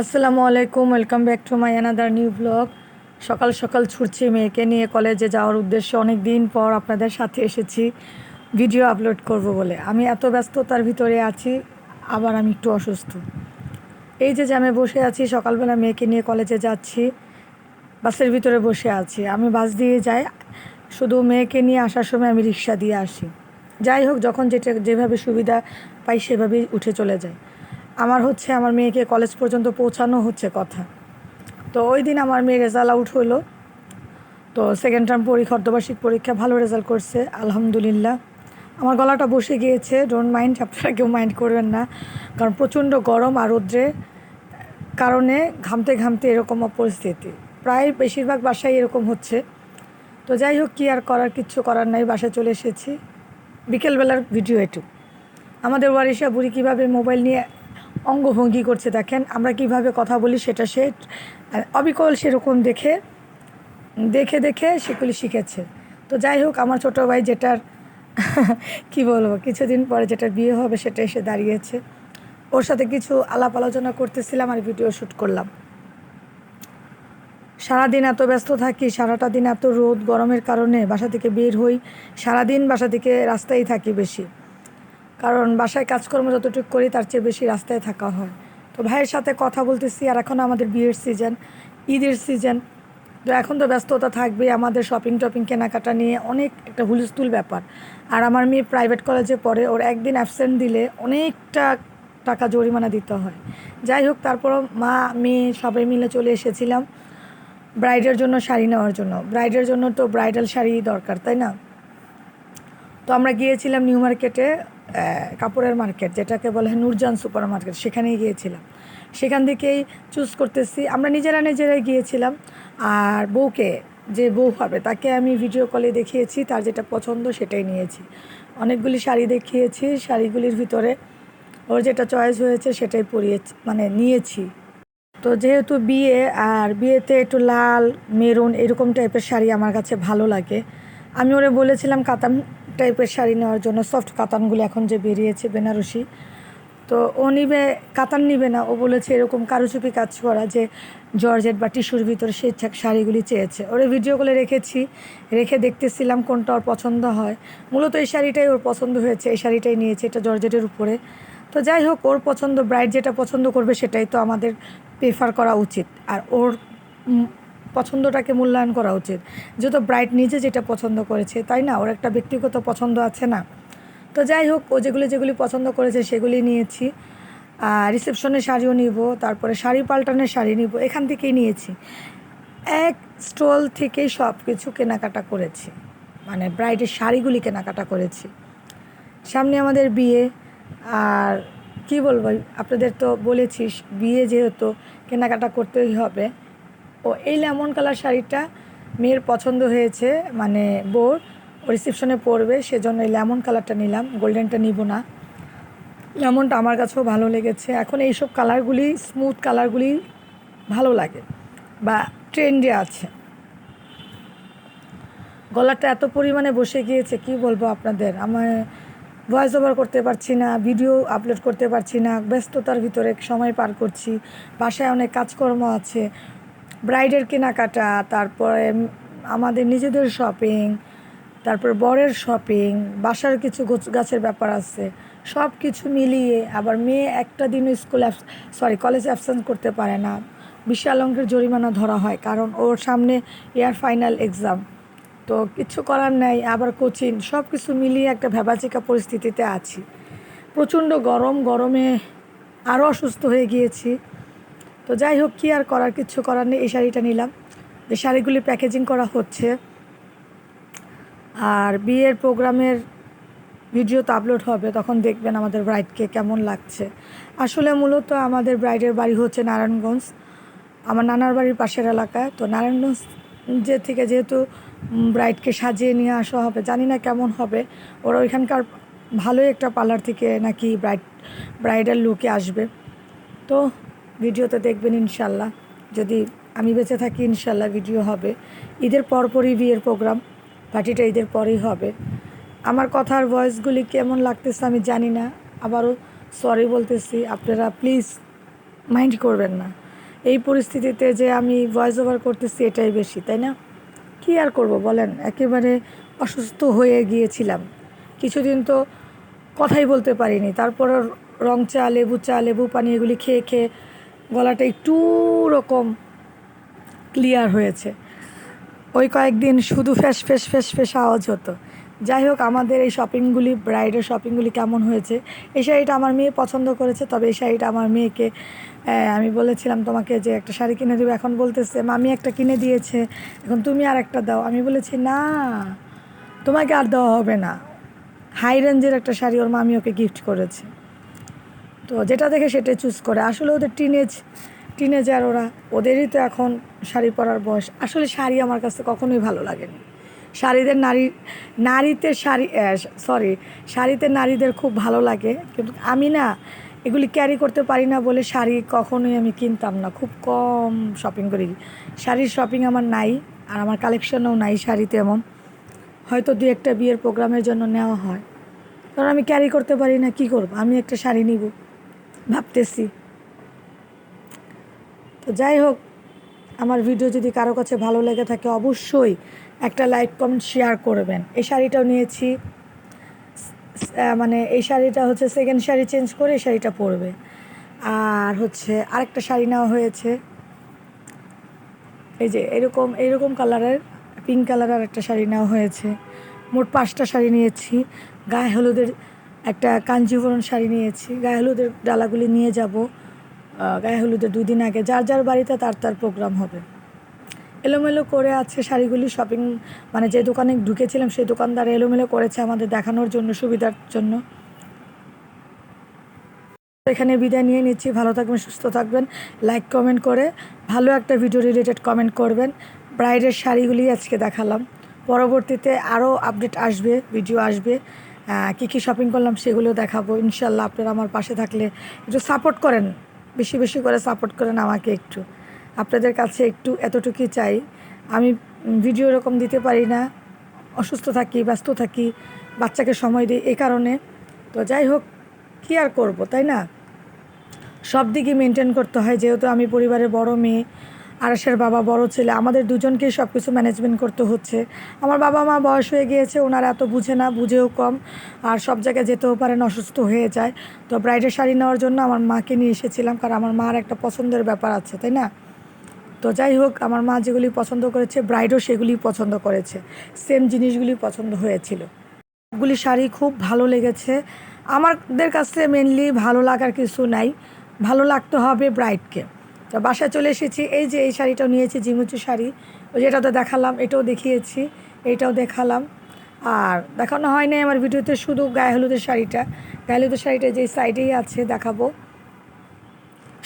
আসসালামু আলাইকুম welcome back to my another new blog সকাল সকাল ছুটছি মেয়েকে নিয়ে কলেজে যাওয়ার উদ্দেশ্যে। অনেক দিন পর আপনাদের সাথে এসেছি ভিডিও আপলোড করব বলে। আমি এত ব্যস্ততার ভিতরে আছি, আবার আমি একটু অসুস্থ। এই যে জ্যামে বসে আছি, সকালবেলা মেয়েকে নিয়ে কলেজে যাচ্ছি, বাসের ভিতরে বসে আছি। আমি বাস দিয়ে যাই, শুধু মেয়েকে নিয়ে আসার সময় আমি রিক্সা দিয়ে আসি। যাই হোক, যখন যেটা, যেভাবে সুবিধা পাই সেভাবেই উঠে চলে যাই। আমার হচ্ছে আমার মেয়েকে কলেজ পর্যন্ত পৌঁছানো হচ্ছে কথা। তো ওই দিন আমার মেয়ে রেজাল্ট আউট হলো। তো সেকেন্ড টার্ম পরীক্ষা, অর্ধবার্ষিক পরীক্ষা, ভালো রেজাল্ট করছে, আলহামদুলিল্লাহ। আমার গলাটা বসে গিয়েছে ডোন্ট মাইন্ড আপনারা কেউ মাইন্ড করবেন না। কারণ প্রচণ্ড গরম আর রৌদ্রের কারণে ঘামতে ঘামতে এরকম পরিস্থিতি প্রায় বেশিরভাগ বাসায় এরকম হচ্ছে। তো যাই হোক, কী আর করার, কিচ্ছু করার নাই, বাসায় চলে এসেছি। বিকেলবেলার ভিডিও এটু আমাদের ওয়ারিশা বুড়ি কীভাবে মোবাইল নিয়ে অঙ্গভঙ্গি করছে, দেখেন, আমরা কীভাবে কথা বলি সেটা সে অবিকল সেরকম দেখে দেখে দেখে সেগুলি শিখেছে। তো যাই হোক, আমার ছোটো ভাই যেটার, কি বলব, কিছুদিন পরে যেটার বিয়ে হবে সেটা এসে দাঁড়িয়েছে। ওর সাথে কিছু আলাপ আলোচনা করতেছিলাম আর ভিডিও শ্যুট করলাম। সারাদিন এত ব্যস্ত থাকি, সারাটা দিন এত রোদ গরমের কারণে বাসা থেকে বের হই, সারাদিন বাসা থেকে রাস্তায় থাকি বেশি। কারণ বাসায় কাজকর্ম যতটুকু করি, তার চেয়ে বেশি রাস্তায় থাকা হয়। তো ভাইয়ের সাথে কথা বলতেছি, আর এখন আমাদের বিয়ের সিজন ঈদের সিজন তো এখন তো ব্যস্ততা থাকবে আমাদের শপিং টপিং কেনাকাটা নিয়ে অনেক একটা হুলস্থুল ব্যাপার। আর আমার মেয়ে প্রাইভেট কলেজে পড়ে, ওর একদিন অ্যাবসেন্ট দিলে অনেকটা টাকা জরিমানা দিতে হয়। যাই হোক, তারপরও মা মেয়ে সবাই মিলে চলে এসেছিলাম ব্রাইডের জন্য শাড়ি নেওয়ার জন্য। ব্রাইডের জন্য তো ব্রাইডাল শাড়ি দরকার, তাই না? তো আমরা গিয়েছিলাম নিউ মার্কেটে কাপড়ের মার্কেট, যেটাকে বলে নূরজান সুপার মার্কেট সেখানেই গিয়েছিলাম। সেখান থেকেই চুজ করতেছি। আমরা নিজেরা নিজেরাই গিয়েছিলাম। আর বউকে, যে বউ হবে, তাকে আমি ভিডিও কলে দেখিয়েছি, তার যেটা পছন্দ সেটাই নিয়েছি। অনেকগুলি শাড়ি দেখিয়েছি, শাড়িগুলির ভিতরে ওর যেটা চয়েস হয়েছে সেটাই পরিয়েছি মানে নিয়েছি। তো যেহেতু বিয়ে, আর বিয়েতে একটু লাল, মেরুন, এরকম টাইপের শাড়ি আমার কাছে ভালো লাগে, আমি ওরে বলেছিলাম কাতান টাইপের শাড়ি নেওয়ার জন্য সফট কাতানগুলো এখন যে বেরিয়েছে বেনারসি। তো ও নিবে, কাতান নিবে না, ও বলেছে এরকম কারুচুপি কাজ করা যে জর্জেট বা টিস্যুর ভিতরে সেই শাড়িগুলি চেয়েছে। ওরে ভিডিও করে রেখেছি, রেখে দেখতেছিলাম কোনটা ওর পছন্দ হয়। মূলত এই শাড়িটাই ওর পছন্দ হয়েছে, এই শাড়িটাই নিয়েছে, এটা জর্জেটের উপরে। তো যাই হোক, ওর পছন্দ ব্রাইড যেটা পছন্দ করবে সেটাই তো আমাদের প্রেফার করা উচিত। আর ওর পছন্দটাকে মূল্যায়ন করা উচিত। যেহেতু ব্রাইড নিজে যেটা পছন্দ করেছে, তাই না? ওর একটা ব্যক্তিগত পছন্দ আছে না? তো যাই হোক, ও যেগুলি যেগুলি পছন্দ করেছে সেগুলি নিয়েছি। আর রিসেপশনের শাড়িও নিব, তারপরে শাড়ি পাল্টানোর শাড়ি নিব, এখান থেকেই নিয়েছি। এক স্টল থেকেই সব কিছু কেনাকাটা করেছি। মানে ব্রাইডের শাড়িগুলি কেনাকাটা করেছি। সামনে আমাদের বিয়ে, আর কি বলব, আপনাদের তো বলেছিস বিয়ে যেহেতু কেনাকাটা করতেই হবে। ও এই লেমন কালার শাড়িটা মেয়ের পছন্দ হয়েছে মানে বোর রিসেপশনে পরবে, সেজন্য এই লেমন কালারটা নিলাম, গোল্ডেনটা নিব না। লেমনটা আমার কাছেও ভালো লেগেছে। এখন এইসব কালারগুলি স্মুথ কালারগুলি ভালো লাগে বা ট্রেন্ডে আছে। গলাটা এত পরিমাণে বসে গিয়েছে, কি বলব আপনাদের? আমার ভয়েস ওভার করতে পারছি না ভিডিও আপলোড করতে পারছি না, ব্যস্ততার ভিতরে সময় পার করছি, বাসায় অনেক কাজকর্ম আছে। ব্রাইডের কেনাকাটা, তারপরে আমাদের নিজেদের শপিং তারপর বরের শপিং বাসার কিছু গাছের ব্যাপার আছে সব কিছু মিলিয়ে আবার মেয়ে একটা দিনও স্কুল সরি কলেজ অ্যাবসেন্ট করতে পারে না। বিশাল অঙ্কের জরিমানা ধরা হয়, কারণ ওর সামনে ইয়ার ফাইনাল এক্সাম তো কিছু করার নাই, আবার কোচিং সব কিছু মিলিয়ে একটা ভেবাচিকা পরিস্থিতিতে আছি। প্রচণ্ড গরম, গরমে আরও অসুস্থ হয়ে গিয়েছি। তো যাই হোক, কী আর করার, কিছু করার নেই, এই শাড়িটা নিলাম। যে শাড়িগুলি প্যাকেজিং করা হচ্ছে। আর বিয়ের প্রোগ্রামের ভিডিও তো আপলোড হবে, তখন দেখবেন আমাদের ব্রাইডকে কেমন লাগছে। আসলে মূলত আমাদের ব্রাইডের বাড়ি হচ্ছে নারায়ণগঞ্জ। আমার নানার বাড়ির পাশের এলাকায়। তো নারায়ণগঞ্জ যে থেকে যেহেতু ব্রাইডকে সাজিয়ে নিয়ে আসা হবে, জানি না কেমন হবে। ওরা ওইখানকার ভালোই একটা পার্লার থেকে নাকি ব্রাইড ব্রাইডাল লুকে আসবে। তো ভিডিওতে দেখবেন ইনশাল্লাহ। যদি আমি বেঁচে থাকি ইনশাল্লাহ ভিডিও হবে। ঈদের পরপরই বিয়ের প্রোগ্রাম পার্টিটা ঈদের পরেই হবে। আমার কথার ভয়েসগুলি কেমন লাগতেছে আমি জানি না। আবারও সরি বলতেছি, আপনারা প্লিজ মাইন্ড করবেন না। এই পরিস্থিতিতে যে আমি ভয়েস ওভার করতেছি এটাই বেশি, তাই না? কী আর করব বলেন? একেবারে অসুস্থ হয়ে গিয়েছিলাম। কিছুদিন তো কথাই বলতে পারিনি। তারপর রং চা, লেবু চা, লেবু পানি এগুলি খেয়ে খেয়ে গলাটা একটু রকম ক্লিয়ার হয়েছে। ওই কয়েকদিন শুধু ফ্যাস ফ্যাস ফ্যাস ফ্যাস আওয়াজ হতো। যাই হোক, আমাদের এই শপিংগুলি ব্রাইডের শপিংগুলি কেমন হয়েছে? এই শাড়িটা আমার মেয়ে পছন্দ করেছে, তবে এই শাড়িটা আমার মেয়েকে আমি বলেছিলাম তোমাকে যে একটা শাড়ি কিনে দেবো, এখন বলতেছে, মামি একটা কিনে দিয়েছে, এখন তুমি আর একটা দাও। আমি বলেছি, না, তোমাকে আর দেওয়া হবে না। হাই রেঞ্জের একটা শাড়ি ওর মামি ওকে গিফট করেছে। তো যেটা দেখে সেটাই চুজ করে। আসলে ওদের টিনেজ টিনেজার ওরা, ওদেরই তো এখন শাড়ি পরার বয়স। আসলে শাড়ি আমার কাছে কখনোই ভালো লাগেনি। শাড়িদের নারী, নারীতে শাড়ি সরি শাড়িতে নারীদের খুব ভালো লাগে। কিন্তু আমি না, এগুলি ক্যারি করতে পারি না বলে শাড়ি কখনোই আমি কিনতাম না। খুব কম শপিং করি। শাড়ির শপিং আমার নাই, আর আমার কালেকশনও নাই শাড়িতে এমন। হয়তো দু একটা বিয়ের প্রোগ্রামের জন্য নেওয়া হয়। কারণ আমি ক্যারি করতে পারি না, কি করব? আমি একটা শাড়ি নিব। ভাবতেছি। তো যাই হোক, আমার ভিডিও যদি কারও কাছে ভালো লেগে থাকে, অবশ্যই একটা লাইক, কমেন্ট শেয়ার করবেন। এই শাড়িটাও নিয়েছি। মানে এই শাড়িটা হচ্ছে সেকেন্ড শাড়ি চেঞ্জ করে এই শাড়িটা পরবে। আর হচ্ছে আরেকটা শাড়ি নেওয়া হয়েছে। এই যে এরকম এরকম কালারের পিঙ্ক কালারের একটা শাড়ি নেওয়া হয়েছে। মোট পাঁচটা শাড়ি নিয়েছি। গায়ে হলুদের একটা কাঞ্জিভরণ শাড়ি নিয়েছি। গায়ে হলুদের ডালাগুলি নিয়ে যাব। গায়ে হলুদের দুই দিন আগে। যার যার বাড়িতে তার তার প্রোগ্রাম হবে। এলোমেলো করে আছে শাড়িগুলি। শপিং মানে যে দোকানে ঢুকেছিলাম, সেই দোকানদার এলোমেলো করেছে আমাদের দেখানোর জন্য, সুবিধার জন্য। এখানে বিদায় নিয়ে নিচ্ছি। ভালো থাকবেন, সুস্থ থাকবেন। লাইক কমেন্ট করে ভালো একটা ভিডিও রিলেটেড কমেন্ট করবেন। ব্রাইডের শাড়িগুলি আজকে দেখালাম। পরবর্তীতে আরও আপডেট আসবে ভিডিও আসবে। কী কী শপিং করলাম সেগুলো দেখাবো। ইনশাল্লাহ আপনারা আমার পাশে থাকলে একটু সাপোর্ট করেন। বেশি বেশি করে সাপোর্ট করেন আমাকে একটু। আপনাদের কাছে একটু এতটুকুই চাই। আমি ভিডিও এরকম দিতে পারি না। অসুস্থ থাকি, ব্যস্ত থাকি, বাচ্চাকে সময় দিই এই কারণে। তো যাই হোক, কী আর করব, তাই না? সব দিকই মেনটেন করতে হয়। যেহেতু আমি পরিবারের বড় মেয়ে আরসের বাবা বড় ছেলে, আমাদের দুজনকেই সব কিছু ম্যানেজমেন্ট করতে হচ্ছে। আমার বাবা মা বয়স হয়ে গিয়েছে, ওনারা এত বুঝে না, বুঝেও কম। আর সব জায়গায় যেতেও পারেন, অসুস্থ হয়ে যায়। তো ব্রাইডের শাড়ি নেওয়ার জন্য আমার মাকে নিয়ে এসেছিলাম, কারণ আমার মার একটা পছন্দের ব্যাপার আছে, তাই না? তো যাই হোক, আমার মা যেগুলি পছন্দ করেছে ব্রাইডও সেগুলি পছন্দ করেছে। সেম জিনিসগুলি পছন্দ হয়েছিল। সবগুলি শাড়ি খুব ভালো লেগেছে। আমাদের কাছে মেনলি ভালো লাগার কিছু নাই। ভালো লাগতে হবে ব্রাইডকে তো বাসায় চলে এসেছি। এই যে এই শাড়িটাও নিয়েছি, জিমুচু শাড়ি। ওই যেটা তো দেখালাম, এটাও দেখিয়েছি এইটাও দেখালাম। আর দেখানো হয় নাই আমার ভিডিওতে, শুধু গায়ে হলুদের শাড়িটা। গায়ে হলুদের শাড়িটা যে সাইডেই আছে, দেখাবো।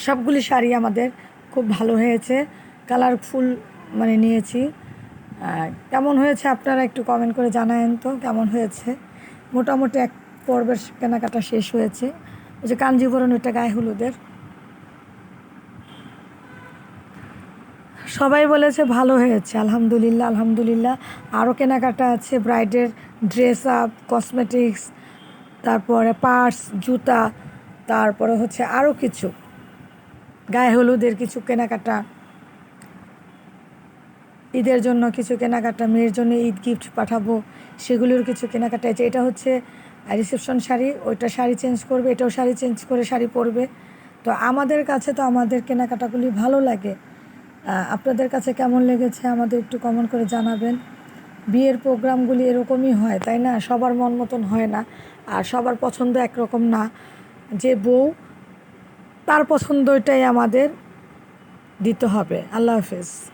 সবগুলি শাড়ি আমাদের খুব ভালো হয়েছে, কালারফুল মানে নিয়েছি। কেমন হয়েছে আপনারা একটু কমেন্ট করে জানায়েন তো, কেমন হয়েছে? মোটামুটি এক পর্বের কেনাকাটা শেষ হয়েছে। ওই যে কাঞ্জিবরণ, ওইটা গায়ে হলুদের। সবাই বলেছে ভালো হয়েছে, আলহামদুলিল্লাহ আলহামদুলিল্লাহ। আরও কেনাকাটা আছে, ব্রাইডের ড্রেস আপ কসমেটিক্স তারপরে পার্স, জুতা, তারপরে হচ্ছে আরও কিছু। গায়ে হলুদের কিছু কেনাকাটা, ঈদের জন্য কিছু কেনাকাটা, মেয়ের জন্য ঈদ গিফট পাঠাবো, সেগুলোর কিছু কেনাকাটা আছে। এটা হচ্ছে রিসেপশন শাড়ি, ওইটা শাড়ি চেঞ্জ করবে, এটাও শাড়ি চেঞ্জ করে শাড়ি পরবে। তো আমাদের কাছে তো আমাদের কেনাকাটাগুলি ভালো লাগে। আপনাদের কাছে কেমন লেগেছে আমাদের একটু কমেন্ট করে জানাবেন। বিয়ের প্রোগ্রামগুলি এরকমই হয়, তাই না? সবার মন মতন হয় না, আর সবার পছন্দ একরকম না। যে বউ, তার পছন্দটাই আমাদের দিতে হবে। আল্লাহ হাফেজ।